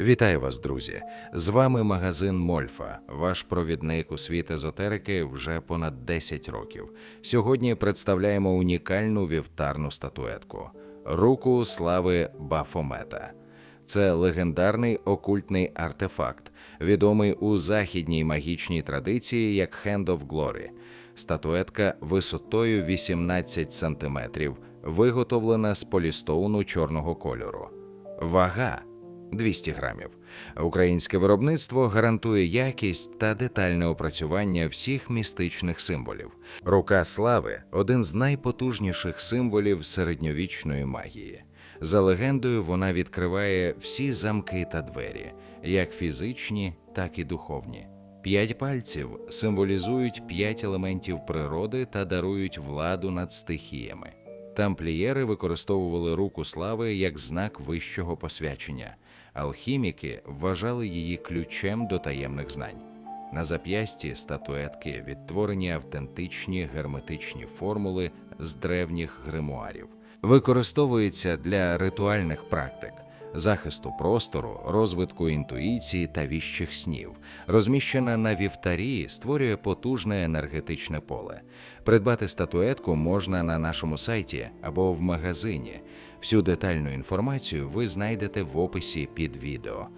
Вітаю вас, друзі! З вами магазин Мольфа, ваш провідник у світ езотерики вже понад 10 років. Сьогодні представляємо унікальну вівтарну статуетку руку слави Бафомета. Це легендарний окультний артефакт, відомий у західній магічній традиції як Hand of Glory. Статуетка висотою 18 см, виготовлена з полістоуну чорного кольору. Вага 200 грамів. Українське виробництво гарантує якість та детальне опрацювання всіх містичних символів. Рука слави один з найпотужніших символів середньовічної магії. За легендою, вона відкриває всі замки та двері, як фізичні, так і духовні. П'ять пальців символізують п'ять елементів природи та дарують владу над стихіями. Тамплієри використовували руку слави як знак вищого посвячення. Алхіміки вважали її ключем до таємних знань. На зап'ясті статуетки відтворені автентичні герметичні формули з древніх гримуарів. використовуються для ритуальних практик, захисту простору, розвитку інтуїції та віщих снів. Розміщена на вівтарі створює потужне енергетичне поле. Придбати статуетку можна на нашому сайті або в магазині. Всю детальну інформацію ви знайдете в описі під відео.